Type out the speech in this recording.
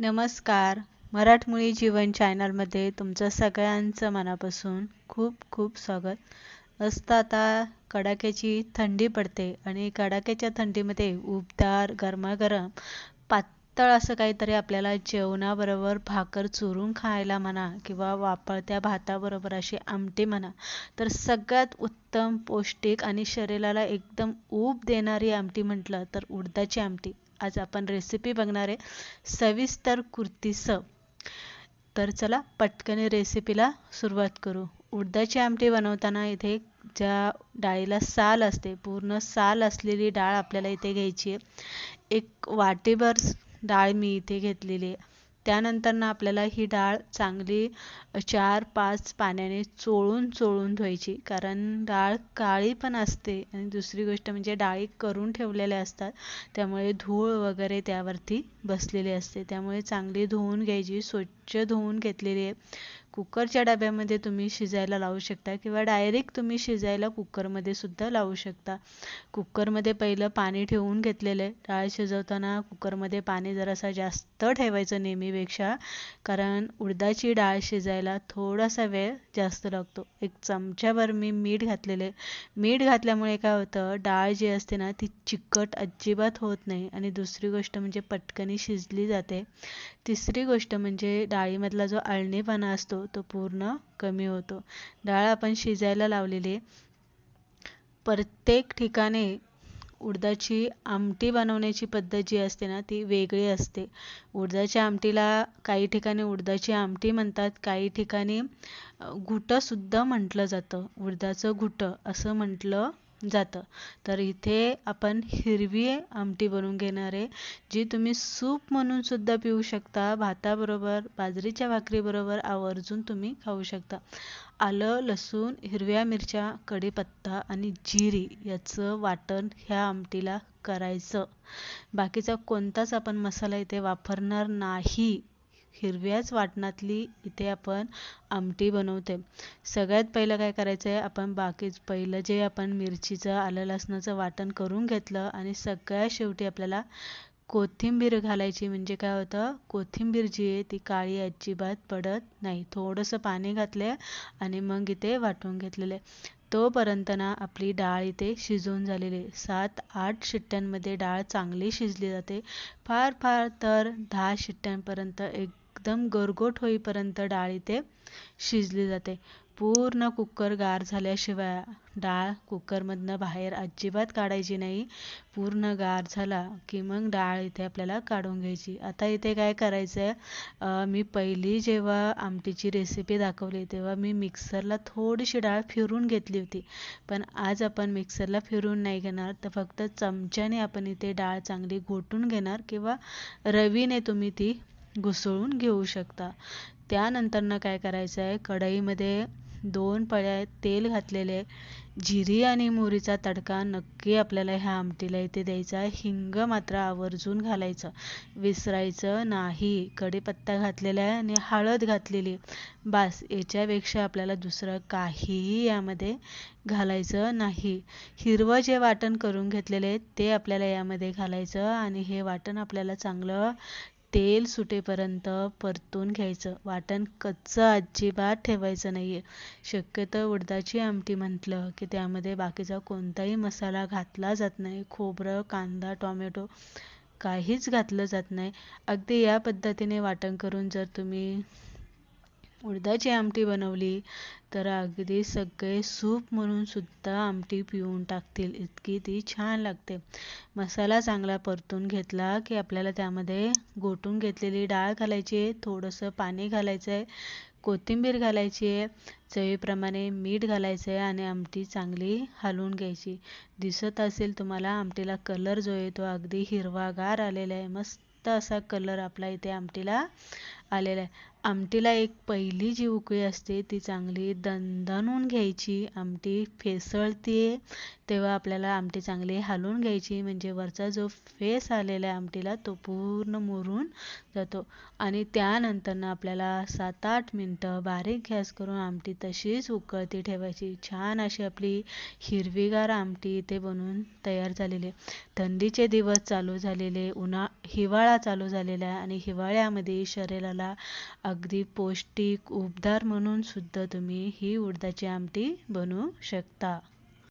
नमस्कार. मराठमोळी जीवन चॅनलमध्ये तुमचं सगळ्यांचं मनापासून खूप खूप स्वागत. असतं आता कडाक्याची थंडी पडते आणि कडाक्याच्या थंडीमध्ये उबदार गरमागरम पातळ असं काहीतरी आपल्याला जेवणाबरोबर भाकर चुरून खायला म्हणा किंवा वापरत्या भाताबरोबर अशी आमटी म्हणा तर सगळ्यात उत्तम पौष्टिक आणि शरीराला एकदम ऊब देणारी आमटी म्हटलं तर उडदाची आमटी. आज आपण रेसिपी बघणार आहे. सविस्तर कुर्तीसं. तर चला पटकन रेसिपीला सुरुवात करू. उडदाची आमटी बनवताना इथे ज्या डाळीला साल असते पूर्ण साल असलेली डाळ आपल्याला इथे घ्यायची आहे. एक वाटीभर डाळ मी इथे घेतलेली आहे. त्यानंतर ना आपल्याला ही डाळ चांगली चार पाच पाण्याने चोळून चोळून धुवायची. कारण डाळ काळी पण असते आणि दुसरी गोष्ट म्हणजे डाळी करून ठेवलेल्या असतात. त्यामुळे धूळ वगैरे त्यावरती बसलेली असते. त्यामुळे चांगली धुवून घ्यायची स्वच्छ धुवून घेतलेली आहे. कुकरच्या डब्यामध्ये तुम्ही शिजायला लावू शकता किंवा डायरेक्ट तुम्ही शिजायला कुकरमध्ये सुद्धा लावू शकता. कुकरमध्ये पहिलं पाणी ठेवून घेतलेलं आहे. डाळ शिजवताना कुकरमध्ये पाणी जरासा जास्त ठेवायचं नेहमीपेक्षा कारण उडदाची डाळ शिजायला थोडासा वेळ जास्त लागतो. एक चमच्याभर मी मीठ घातलेले मीठ घातल्यामुळे काय होतं डाळ जी असते ना ती चिकट अजिबात होत नाही. आणि दुसरी गोष्ट म्हणजे पटकनी शिजली जाते. तिसरी गोष्ट म्हणजे डाळीमधला जो अळणीपणा असतो तो पूर्ण कमी होतो. डाळ आपण शिजायला लावलेली प्रत्येक ठिकाणी उडदाची आमटी बनवण्याची पद्धत जी असते ना ती वेगळी असते. उडदाच्या आमटीला काही ठिकाणी उडदाची आमटी म्हणतात काही ठिकाणी घुटंसुद्धा म्हटलं जातं. उडदाचं घुटं असं म्हटलं जातं. तर इथे आपण हिरवी आमटी बनवून घेणार आहे जी तुम्ही सूप म्हणून सुद्धा पिऊ शकता भाताबरोबर बाजरीच्या भाकरीबरोबर आवर्जून तुम्ही खाऊ शकता. आलं लसूण हिरव्या मिरच्या कढीपत्ता आणि जिरी याचं वाटण ह्या आमटीला करायचं. बाकीचा कोणताच आपण मसाला इथे वापरणार नाही. हिरव्याच वाटणातली इथे आपण आमटी बनवते. सगळ्यात पहिलं काय करायचं आहे आपण बाकी पहिलं जे आपण मिरचीचं आलं लसणाचं वाटण करून घेतलं आणि सगळ्यात शेवटी आपल्याला कोथिंबीर घालायची. म्हणजे काय होतं कोथिंबीर जी आहे ती काळी अजिबात पडत नाही. थोडंसं पाणी घातले आणि मग इथे वाटून घेतलेले. तोपर्यंत ना आपली डाळ इथे शिजवून झालेली सात आठ शिट्ट्यांमध्ये डाळ चांगली शिजली जाते. फार फार तर दहा शिट्ट्यांपर्यंत एक एकदम गरगोट होईपर्यंत डाळ इथे शिजली जाते. पूर्ण कुकर गार झाल्याशिवाय डाळ कुकरमधनं बाहेर अजिबात काढायची नाही. पूर्ण गार झाला की मग डाळ इथे आपल्याला काढून घ्यायची. आता इथे काय करायचं आहे मी पहिली जेव्हा आमटीची रेसिपी दाखवली तेव्हा मी मिक्सरला थोडीशी डाळ फिरून घेतली होती. पण आज आपण मिक्सरला फिरून नाही घेणार. तर फक्त चमच्याने आपण इथे डाळ चांगली घोटून घेणार किंवा रवीने तुम्ही ती घुसळून घेऊ शकता. त्यानंतरनं काय करायचं आहे कढईमध्ये दोन पळ्या तेल घातलेले जिरी आणि मोहरीचा तडका नक्की आपल्याला ह्या आमटीला इथे द्यायचा हिंग मात्र आवर्जून घालायचं. विसरायचं नाही. कढीपत्ता घातलेला आहे आणि हळद घातलेली. बास याच्यापेक्षा आपल्याला दुसरं काहीही यामध्ये घालायचं नाही. हिरवं जे वाटण करून घेतलेले ते आपल्याला यामध्ये घालायचं आणि हे वाटण आपल्याला चांगलं तेल सुटेपर्यंत परतून घ्यायचं. वाटण कच्चं अजिबात ठेवायचं नाही आहे शक्यतो उडदाची आमटी म्हटलं की त्यामध्ये बाकीचा कोणताही मसाला घातला जात नाही. खोबरं कांदा टोमॅटो काहीच घातलं जात नाही. अगदी या पद्धतीने वाटण करून जर तुम्ही उडदाची आमटी बनवली तर अगदी सगळे सूप म्हणून सुद्धा आमटी पिऊन टाकतील. इतकी ती छान लागते. मसाला चांगला परतून घेतला की आपल्याला त्यामध्ये गोटून घेतलेली डाळ घालायची आहे थोडंसं पाणी घालायचं आहे कोथिंबीर घालायची आहे चवीप्रमाणे मीठ घालायचं आहे आणि आमटी चांगली हलवून घ्यायची. दिसत असेल तुम्हाला आमटीला कलर जो आहे तो अगदी हिरवागार आलेला आहे. मस्त असा कलर आपला इथे आमटीला आलेला आहे. आमटीला एक पहिली जी उकळी असते ती चांगली दणदणून घ्यायची. आमटी फेसळते तेव्हा आपल्याला आमटी चांगली हलवून घ्यायची. म्हणजे वरचा जो फेस आलेला आहे आमटीला तो पूर्ण मुरून जातो. आणि त्यानंतरनं आपल्याला सात आठ मिनटं बारीक गॅस करून आमटी तशीच उकळती ठेवायची. छान अशी आपली हिरवीगार आमटी इथे बनवून तयार झालेली आहे. थंडीचे दिवस चालू झालेले उन्हा हिवाळा चालू झालेला आहे. आणि हिवाळ्यामध्ये शरीराला अगदी पौष्टिक उबदार म्हणून सुद्धा तुम्ही ही उडदाची आमटी बनवू शकता.